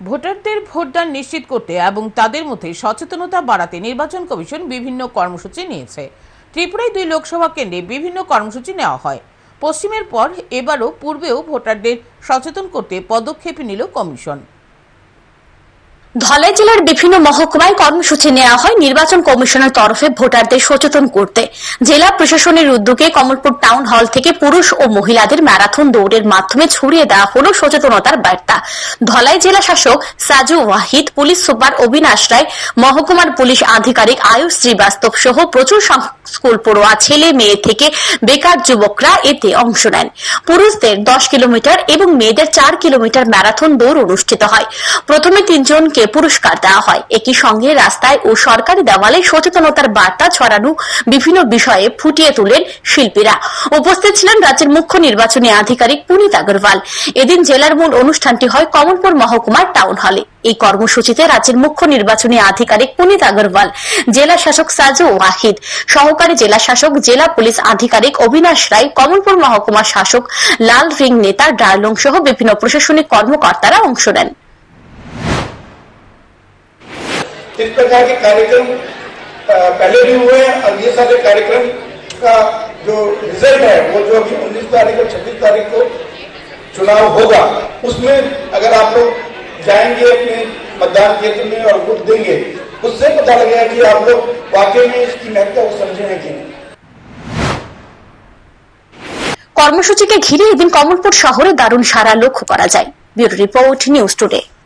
ভোটারদের ভোটদান নিশ্চিত করতে এবং তাদের মধ্যে সচেতনতা বাড়াতে নির্বাচন কমিশন বিভিন্ন কর্মসূচি নিয়েছে। ত্রিপুরায় দুই লোকসভা কেন্দ্রে বিভিন্ন কর্মসূচি নেওয়া হয়। পশ্চিমের পর এবারও পূর্বেও ভোটারদের সচেতন করতে পদক্ষেপ নিল কমিশন। ধলাই জেলার বিভিন্ন মহকুমায় কর্মসূচি নেওয়া হয় নির্বাচন কমিশনের তরফে ভোটারদের সচেতন করতে। জেলা প্রশাসনের উদ্যোগে কমলপুর টাউন হল থেকে পুরুষ ও মহিলাদের ম্যারাথন দৌড়ের মাধ্যমে ছড়িয়ে দেওয়া হল সচেতনতার বার্তা। ধলাই জেলা শাসক সাজু ওয়াহিদ, পুলিশ সুপার অবিনাশ রায়, মহকুমার পুলিশ আধিকারিক আয়ুষ শ্রীবাস্তব সহ প্রচুর সংখ্যক স্কুল পড়ুয়া ছেলে মেয়ে থেকে বেকার যুবকরা এতে অংশ নেন। পুরুষদের দশ কিলোমিটার এবং মেয়েদের চার কিলোমিটার ম্যারাথন দৌড় অনুষ্ঠিত হয়। প্রথমে তিনজনকে পুরস্কার দেওয়া হয়। একই সঙ্গে রাস্তায় ও সরকারি দেওয়ালে সচেতনতার বার্তা ছড়ানো বিভিন্ন বিষয়ে ফুটিয়ে তোলেন শিল্পীরা। উপস্থিত ছিলেন রাজ্যের মুখ্য নির্বাচনী আধিকারিক পুনিত আগরওয়াল। এদিন জেলার মূল অনুষ্ঠানটি হয় কমলপুর মহকুমার টাউন হলে। এই কর্মসূচিতে রাজ্যের মুখ্য নির্বাচনী আধিকারিক পুনিত আগরওয়াল, জেলা শাসক সাজু ওয়াহিদ সহকারী জেলা শাসক জেলা পুলিশ আধিকারিক অবিনাশ রায় কমলপুর মহকুমা শাসক লাল রিং নেতা ডার্লং সহ বিভিন্ন প্রশাসনিক কর্মকর্তারা অংশ নেন इस प्रकार के कार्यक्रम अ, पहले भी हुए हैं और ये सारे कार्यक्रम का जो रिजल्ट है वो जो अभी उन्नीस तारीख और छब्बीस तारीख को चुनाव होगा उसमें अगर आप लोग जाएंगे अपने मतदान केंद्र में और वोट देंगे उससे पता लगेगा कि आप लोग वाकई में इसकी महत्ता को समझे हैं कि नहीं কর্মসূচিকে ঘিরে এদিন কমলপুর শহরে দারুণ সারা লক্ষ্য করা যায় ব্যুরো রিপোর্ট নিউজ টুডে